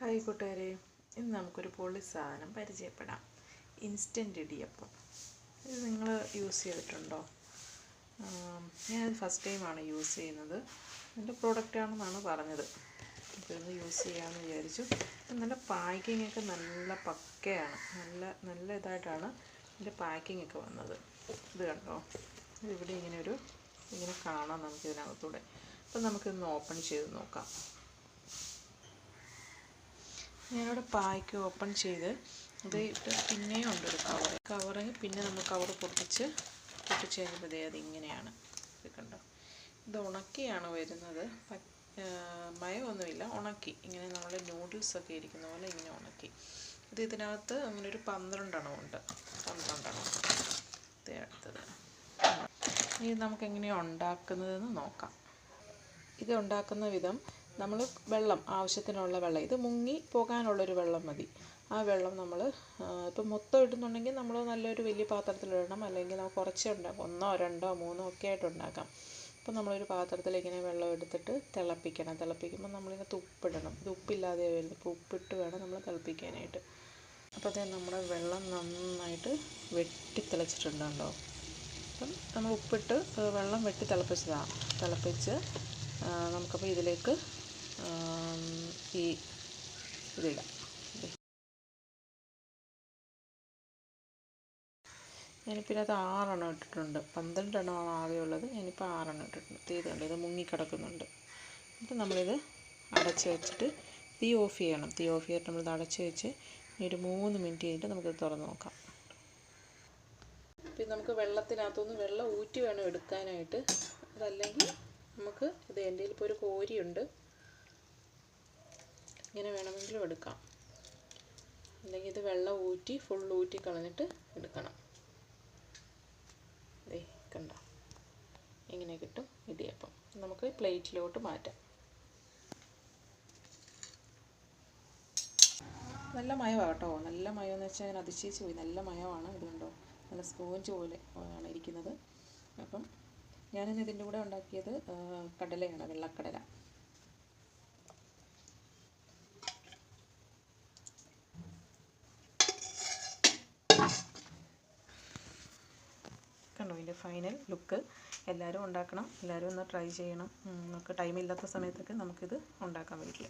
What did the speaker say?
Hi കൂട്ടുകാരെ ഇന്ന് നമുക്കൊരു പൊളി സാധനം പരിചയപ്പെടാം. ഇൻസ്റ്റന്റ് ഇടിയപ്പം. ഇത് നിങ്ങൾ യൂസ് ചെയ്തിട്ടുണ്ടോ? ഞാനത് ഫസ്റ്റ് ടൈമാണ് യൂസ് ചെയ്യുന്നത്. എന്റെ പ്രോഡക്റ്റാണെന്നാണ് പറഞ്ഞത്. അപ്പോൾ ഇന്ന് യൂസ് ചെയ്യാമെന്ന് വിചാരിച്ചു. നല്ല പാക്കിംഗ് ഒക്കെ നല്ല പക്കയാണ്. നല്ല നല്ല ഇതായിട്ടാണ് ഇതിന്റെ പാക്കിംഗ് ഒക്കെ വന്നത്. ഇത് കണ്ടോ? ഇതിവിടെ ഇങ്ങനെ ഒരു ഇങ്ങനെ കാണാം നമുക്ക് ഇതിനകത്തൂടെ അപ്പം നമുക്കിന്ന് ഓപ്പൺ ചെയ്ത് നോക്കാം. ഞാനിവിടെ പായ്ക്ക് ഓപ്പൺ ചെയ്ത് ഇത് ഇട്ട് പിന്നെയും ഉണ്ട് ഒരു കവർ കവറ് പിന്നെ നമ്മൾ കവർ പൊട്ടിച്ച് പൊട്ടിച്ച് കഴിഞ്ഞപ്പോൾ അത് ഇങ്ങനെയാണ് ഇത് കണ്ടോ? ഇത് ഉണക്കിയാണ് വരുന്നത്. മയമൊന്നുമില്ല ഉണക്കി. ഇങ്ങനെ നമ്മൾ നൂഡിൽസൊക്കെ ഇരിക്കുന്ന പോലെ ഇങ്ങനെ ഉണക്കി. ഇത് ഇതിനകത്ത് അങ്ങനെ ഒരു പന്ത്രണ്ടെണ്ണം ഉണ്ട് പന്ത്രണ്ടെണ്ണം ഇത് അടുത്തത്. ഇത് നമുക്ക് എങ്ങനെയാണ് ഉണ്ടാക്കുന്നതെന്ന് നോക്കാം. ഇത് ഉണ്ടാക്കുന്ന വിധം നമ്മൾ വെള്ളം ആവശ്യത്തിനുള്ള വെള്ളം. ഇത് മുങ്ങി പോകാനുള്ളൊരു വെള്ളം മതി. ആ വെള്ളം നമ്മൾ ഇപ്പം മൊത്തം ഇടുന്നുണ്ടെങ്കിൽ നമ്മൾ നല്ലൊരു വലിയ പാത്രത്തിലിടണം അല്ലെങ്കിൽ നമുക്ക് കുറച്ചേ ഉണ്ടാക്കാം ഒന്നോ രണ്ടോ മൂന്നോ ഒക്കെ ആയിട്ട് ഉണ്ടാക്കാം. അപ്പോൾ നമ്മളൊരു പാത്രത്തിൽ ഇങ്ങനെ വെള്ളം എടുത്തിട്ട് തിളപ്പിക്കണം. തിളപ്പിക്കുമ്പോൾ നമ്മളിങ്ങനെ ഉപ്പിടണം ഇത് ഉപ്പില്ലാതെ വരുന്നത് ഇപ്പോൾ ഉപ്പിട്ട് വേണം നമ്മൾ തിളപ്പിക്കാനായിട്ട്. അപ്പോൾ അതേ നമ്മുടെ വെള്ളം നന്നായിട്ട് വെട്ടി തിളച്ചിട്ടുണ്ടോ അപ്പം നമ്മൾ ഉപ്പിട്ട് വെള്ളം വെട്ടി തിളപ്പിച്ചതാണ് തിളപ്പിച്ച് നമുക്കപ്പോൾ ഇതിലേക്ക് ഈ ഇതിടാം ഞാനിപ്പോൾ ഇതിനകത്ത് ആറെണ്ണം ഇട്ടിട്ടുണ്ട്. പന്ത്രണ്ടെണ്ണമാണ് ആകെ ഉള്ളത്. ഞാനിപ്പോൾ ആറെണ്ണം ഇട്ടിട്ടുണ്ട്. തീരുന്നുണ്ട് ഇത് മുങ്ങിക്കിടക്കുന്നുണ്ട്. എന്നിട്ട് നമ്മളിത് അടച്ച് വെച്ചിട്ട് തീ ഓഫ് ചെയ്യണം. തീ ഓഫ് ചെയ്തിട്ട് നമ്മളിത് അടച്ച് വെച്ച് ഒരു മൂന്ന് മിനിറ്റ് കഴിഞ്ഞിട്ട് നമുക്കിത് തുറന്ന് നോക്കാം. പിന്നെ നമുക്ക് വെള്ളത്തിനകത്തുനിന്ന് വെള്ളം ഊറ്റി വേണം എടുക്കാനായിട്ട്. അതല്ലെങ്കിൽ നമുക്ക് ഇത് എന്റെ ഇപ്പോൾ ഒരു കോരിയുണ്ട്. ഇങ്ങനെ വേണമെങ്കിലും എടുക്കാം. അല്ലെങ്കിൽ ഇത് വെള്ളം ഊറ്റി ഫുൾ ഊറ്റി കളഞ്ഞിട്ട് എടുക്കണം. ദേ കണ്ട? ഇങ്ങനെ കിട്ടും ഇടിയപ്പം. നമുക്ക് പ്ലേറ്റിലോട്ട് മാറ്റാം. നല്ല മയമാണ് കേട്ടോ നല്ല മയമെന്ന് വെച്ചാൽ ഞാൻ അതിശയിച്ച് പോയി. നല്ല മയമാണ് ഇതുകൊണ്ടോ നല്ല സ്പോഞ്ച് പോലെ ആണ് ഇരിക്കുന്നത്. അപ്പം ഞാനിന്ന് ഇതിന്റെ കൂടെ ഉണ്ടാക്കിയത് കടലയാണ് വെള്ളക്കടല. കണ്ടോ ഇതിന്റെ ഫൈനൽ ലുക്ക് എല്ലാവരും ഉണ്ടാക്കണം. എല്ലാവരും ഒന്ന് ട്രൈ ചെയ്യണം. നമുക്ക് ടൈമില്ലാത്ത സമയത്തൊക്കെ നമുക്കിത് ഉണ്ടാക്കാൻ വീട്ടിൽ